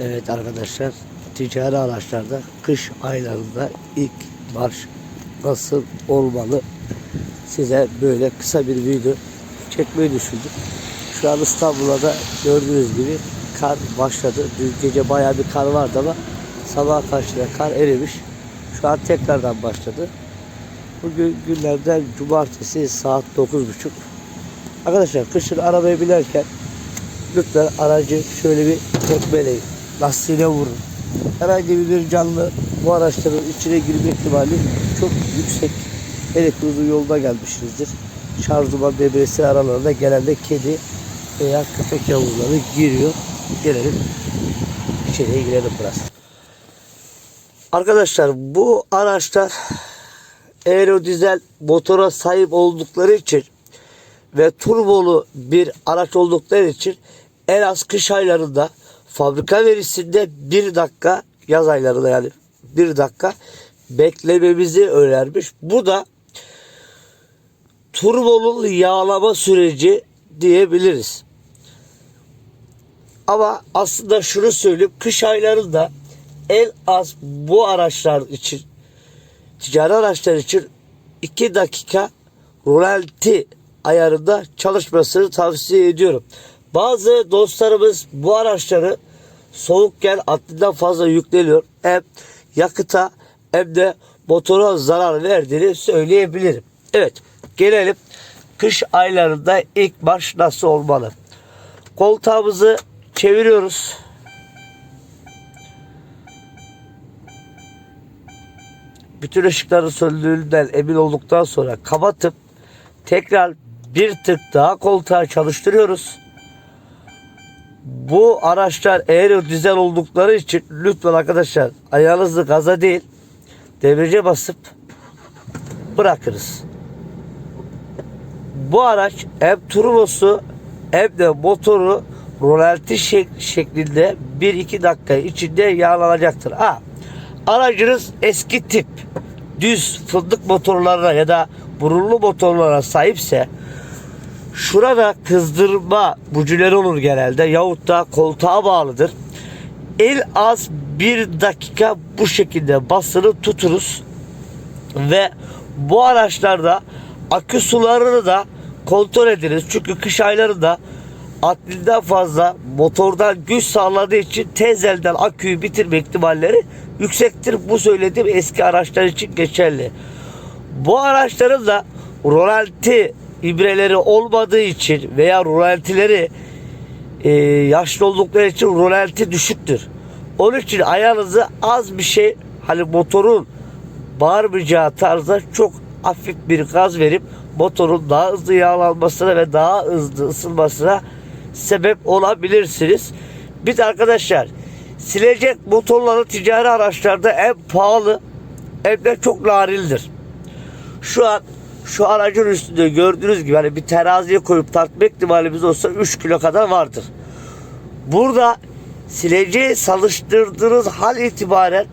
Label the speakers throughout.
Speaker 1: Evet arkadaşlar ticari araçlarda kış aylarında ilk marş nasıl olmalı size böyle kısa bir video çekmeyi düşündüm. Şu an İstanbul'da da gördüğünüz gibi kar başladı. Dün gece bayağı bir kar vardı ama sabah karşıda kar erimiş. Şu an tekrardan başladı. Bugün günlerden cumartesi saat 9.30. Arkadaşlar kışın arabaya binerken lütfen aracı şöyle bir tekmeleyin. Lastiğine vurun. Herhangi bir canlı bu araçların içine girme ihtimali çok yüksek. Hele ki uzun yolda gelmişizdir. Şarjman debresi aralarında genelde kedi veya köpek yavruları giriyor. Gelelim içeriye girelim biraz. Arkadaşlar bu araçlar aerodizel motora sahip oldukları için ve turbolu bir araç oldukları için en az kış aylarında fabrika verisinde bir dakika yaz aylarında yani bir dakika beklememizi önermiş. Bu da turbolu yağlama süreci diyebiliriz. Ama aslında şunu söyleyeyim. Kış aylarında en az bu araçlar için ticari araçlar için 2 dakika rolanti ayarında çalışmasını tavsiye ediyorum. Bazı dostlarımız bu araçları soğukken haddinden fazla yükleniyor. Hem yakıta hem de motora zarar verdiğini söyleyebilirim. Evet gelelim kış aylarında ilk marş nasıl olmalı? Koltuğumuzu çeviriyoruz. bütün ışıkların söndüğünden emin olduktan sonra kapatıp tekrar bir tık daha koltuğa çalıştırıyoruz. Bu araçlar eğer dizel oldukları için lütfen arkadaşlar ayağınızı gaza değil devirce basıp bırakırız. Bu araç hem turbosu hem de motoru rolanti şek- şeklinde 1-2 dakika içinde yağlanacaktır. Ha, aracınız eski tip düz fındık motorlarına ya da burunlu motorlara sahipse şurada kızdırma bujileri olur genelde yahut da koltuğa bağlıdır. El az bir dakika bu şekilde basılı tuturuz ve bu araçlarda akü sularını da kontrol ediniz. Çünkü kış aylarında adlinden fazla motordan güç sağladığı için tez elden aküyü bitirme ihtimalleri yüksektir. Bu söylediğim eski araçlar için geçerli. Bu araçların da rolanti ibreleri olmadığı için veya rolantileri e, yaşlı oldukları için rolanti düşüktür. Onun için ayağınızı az bir şey hani motorun bağırmayacağı tarzda çok hafif bir gaz verip motorun daha hızlı yağlanmasına ve daha hızlı ısınmasına sebep olabilirsiniz. De arkadaşlar silecek motorları ticari araçlarda en pahalı hem de çok narildir. Şu an şu aracın üstünde gördüğünüz gibi hani bir teraziye koyup tartma ihtimalimiz olsa 3 kilo kadar vardır. Burada sileceği salıştırdığınız hal itibaren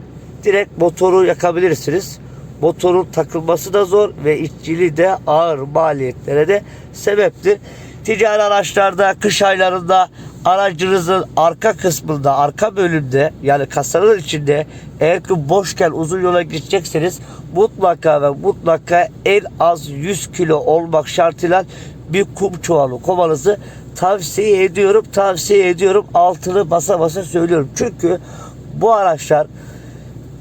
Speaker 1: direkt motoru yakabilirsiniz. Motorun takılması da zor ve işçiliği de ağır maliyetlere de sebeptir. Ticari araçlarda kış aylarında aracınızın arka kısmında, arka bölümde yani kasanın içinde eğer ki boşken uzun yola gidecekseniz mutlaka ve mutlaka en az 100 kilo olmak şartıyla bir kum çuvalı komanızı tavsiye ediyorum. Tavsiye ediyorum. Altını basa basa söylüyorum. Çünkü bu araçlar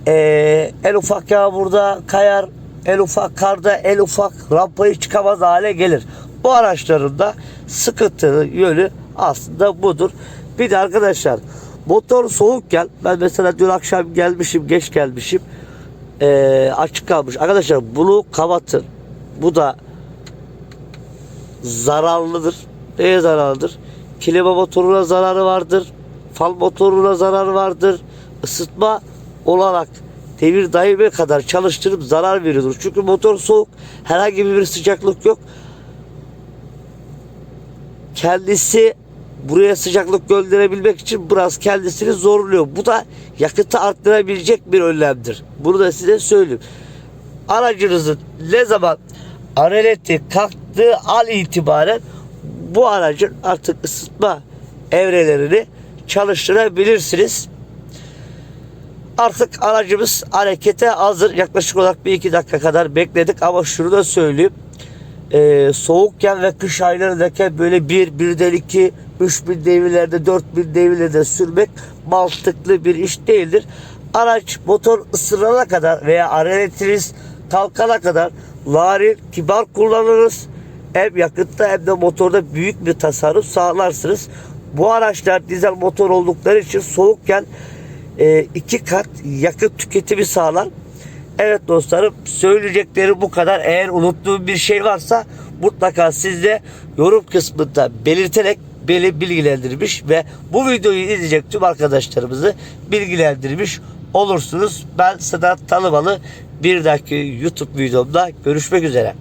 Speaker 1: eee, en ufak yağmurda kayar, en ufak karda, en ufak rampayı çıkamaz hale gelir. Bu araçların da sıkıntı yönü aslında budur. Bir de arkadaşlar motor soğukken ben mesela dün akşam gelmişim, geç gelmişim. eee, açık kalmış. Arkadaşlar bunu kapatın. Bu da zararlıdır. Neye zararlıdır? Klima motoruna zararı vardır. Fal motoruna zararı vardır. Isıtma olarak devir daime kadar çalıştırıp zarar veriyordur. Çünkü motor soğuk. Herhangi bir sıcaklık yok. Kendisi buraya sıcaklık gönderebilmek için biraz kendisini zorluyor. Bu da yakıtı arttırabilecek bir önlemdir. Bunu da size söyleyeyim. Aracınızın ne zaman araleti kalktığı an itibaren bu aracın artık ısıtma evrelerini çalıştırabilirsiniz. Artık aracımız harekete hazır. Yaklaşık olarak bir iki dakika kadar bekledik ama şunu da söyleyeyim. Ee, soğukken ve kış aylarındaki böyle bir, birden iki, üç bin devirlerde, dört bin devirlerde sürmek mantıklı bir iş değildir. Araç motor ısınana kadar veya areletiniz kalkana kadar narin, kibar kullanırız. Hem yakıtta hem de motorda büyük bir tasarruf sağlarsınız. Bu araçlar dizel motor oldukları için soğukken e, iki kat yakıt tüketimi sağlar. Evet dostlarım söyleyecekleri bu kadar. Eğer unuttuğum bir şey varsa mutlaka siz de yorum kısmında belirterek beni bilgilendirmiş ve bu videoyu izleyecek tüm arkadaşlarımızı bilgilendirmiş olursunuz. Ben Sedat Tanımalı bir dahaki YouTube videomda görüşmek üzere.